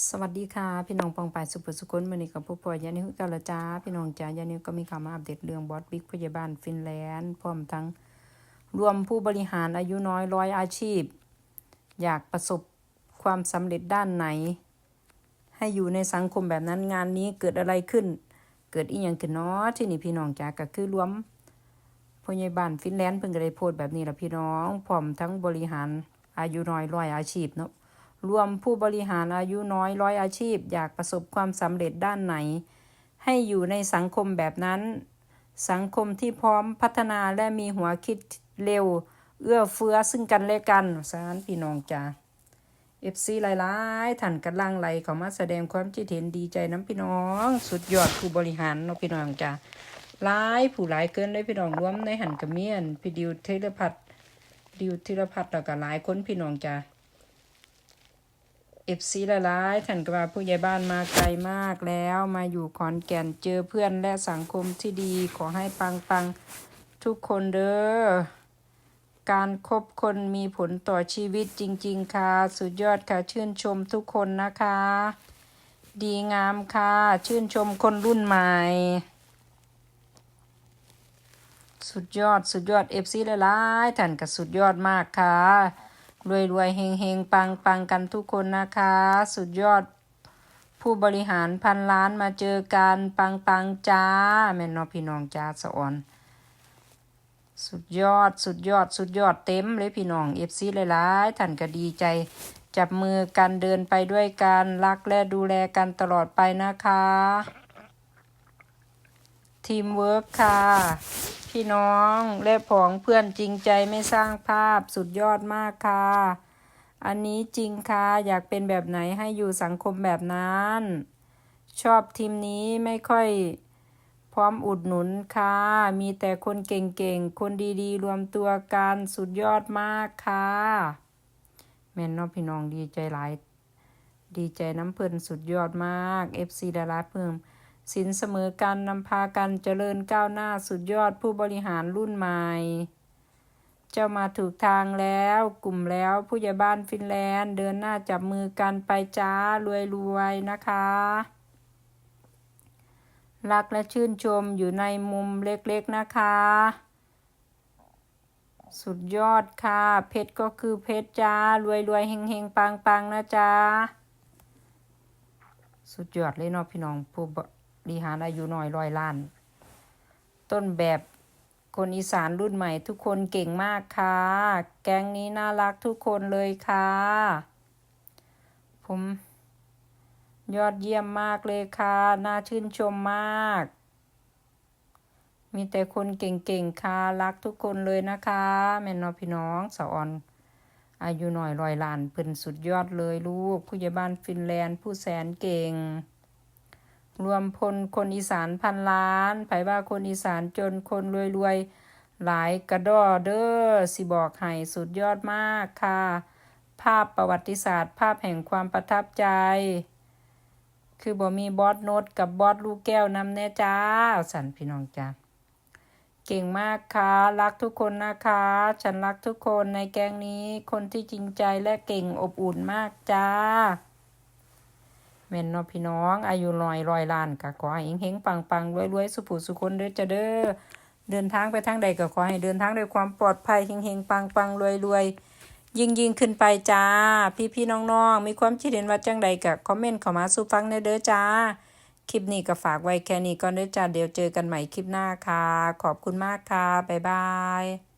สวัสดีค่ะ พี่น้องปองปายสุภสุคนวันนี้กับผู้ป่วยยานิวกาลจ้าพี่น้องจ้ายานิวก็มีข่าวมาอัปเดตเรื่องบอสบิ๊กพยาบาลฟินแลนด์พร้อมทั้งรวมผู้บริหารอายุน้อยร้อยอาชีพ อยากประสบความสำเร็จด้านไหน ให้อยู่ในสังคมแบบนั้นงานนี้เกิดอะไรขึ้น เกิดอีหยังขึ้นเนาะที่นี่พี่น้องจ้าก็คือรวมพยาบาลฟินแลนด์เพิ่งก็ได้โพสต์แบบนี้ละพี่น้องพร้อมทั้งบริหารอายุน้อยร้อยอาชีพเนาะ รวมผู้บริหารอายุน้อยร้อยอาชีพ อยากประสบความสำเร็จด้านไหน ให้อยู่ในสังคมแบบนั้น สังคมที่พร้อมพัฒนาและมีหัวคิดเร็ว เอื้อเฟื้อซึ่งกันและกันสารพี่น้องจ้าเอฟซีหลายๆท่านกำลังไหลเขามาแสดงความคิดเห็นดีใจน้ำพี่น้อง สุดยอดผู้บริหารเนาะพี่น้องจ้าหลายผู้หลายเกินเลยพี่น้องรวมในหันกระเมียนพี่ดิวเทเลพัฒน์ดิวธีรพัฒน์แล้วก็หลายคนพี่น้องจ้า เอฟซีละลายๆท่านกว่าผู้ใหญ่บ้านมาไกลมากแล้วมาอยู่ขอนแก่นเจอเพื่อนและสังคมที่ดีขอให้ปังปังทุกคนเด้อการคบคนมีผลต่อชีวิตจริง ๆ ค่ะ สุดยอดค่ะ ชื่นชมทุกคนนะคะ ดีงามค่ะ ชื่นชมคนรุ่นใหม่ สุดยอดสุดยอดเอฟซีละลายๆท่านก็สุดยอดมากค่ะ รวยรวยๆเฮงเฮงปังปังๆกันทุกคนนะคะ สุดยอด ผู้บริหารพันล้านมาเจอกันปังปังจ้าแม่นอพี่น้องจ้าสะออน สุดยอดสุดยอดสุดยอดเต็มเลยพี่น้องเอฟซีหลายๆท่านก็ดีใจ จับมือกันเดินไปด้วยกันรักและดูแลกันตลอดไปนะคะทีมเวิร์คค่ะ พี่น้องและผองเพื่อนจริงใจไม่สร้างภาพสุดยอดมากค่ะ อันนี้จริงค่ะอยากเป็นแบบไหนให้อยู่สังคมแบบนั้น ชอบทีมนี้ไม่ค่อยพร้อมอุดหนุนค่ะ มีแต่คนเก่งๆ คนดีๆ รวมตัวกันสุดยอดมากค่ะแม่นน้องพี่น้องดีใจหลาย ดีใจน้ำเพิ่นสุดยอดมาก FC ดาราเพิ่ม สินเสมอกันนำพากันเจริญก้าวหน้าสุดยอดผู้บริหารรุ่นใหม่ เจ้ามาถูกทางแล้วกลุ่มแล้วผู้ใหญ่บ้านฟินแลนด์เดินหน้าจับมือกันไปจ้ารวยรวยนะคะ รักและชื่นชมอยู่ในมุมเล็กๆนะคะ สุดยอดค่ะ เพชรก็คือเพชรจ้ารวยรวยเฮงเฮงปังปังๆนะจ๊ะสุดยอดเลยเนาะพี่น้องผู้ บริหารอายุน้อยร้อยล้าน ต้นแบบคนอีสานรุ่นใหม่ ทุกคนเก่งมากค่ะ แก๊งนี้น่ารักทุกคนเลยค่ะ ผม ยอดเยี่ยมมากเลยค่ะ น่าชื่นชมมาก มีแต่คนเก่งๆค่ะ รักทุกคนเลยนะคะแม่นเนาะพี่น้องสาวออนอายุหน่อยร้อยลานเพิ่นสุดยอดเลยลูก ผู้ใหญ่บ้านฟินแลนด์ผู้แสนเก่ง รวมพลคนอีสานพันล้านไผว่าคนอีสานจนคนรวยๆ หลายกระดอเด้อสิบอกให้สุดยอดมากค่ะ ภาพประวัติศาสตร์ ภาพแห่งความประทับใจ คือบ่มีบอสโนตกับบอสลูกแก้วนำแน่จ้า สันพี่น้องจ้าเก่งมากค่ะ รักทุกคนนะคะ ฉันรักทุกคนในแกงนี้ คนที่จริงใจและเก่งอบอุ่นมากจ้า แม่นเนาะพี่น้อง อายุลอยร้อยล้านก็ขอให้เฮงๆปังๆรวยๆสุผุสุคนเด้อจะเด้อเดินทางไปทางใดก็ขอให้เดินทางด้วยความปลอดภัยเฮงๆปังๆรวยๆยิ่งยิ่งขึ้นไปจ้า พี่ๆน้องๆ มีความคิดเห็นว่าจังใดก็คอมเมนต์เข้ามาสู่ฟังในเด้อจ้า คลิปนี้ก็ฝากไว้แค่นี้ก่อนเด้อจ้า เดี๋ยวเจอกันใหม่คลิปหน้าค่ะ ขอบคุณมากค่ะ บ๊ายบาย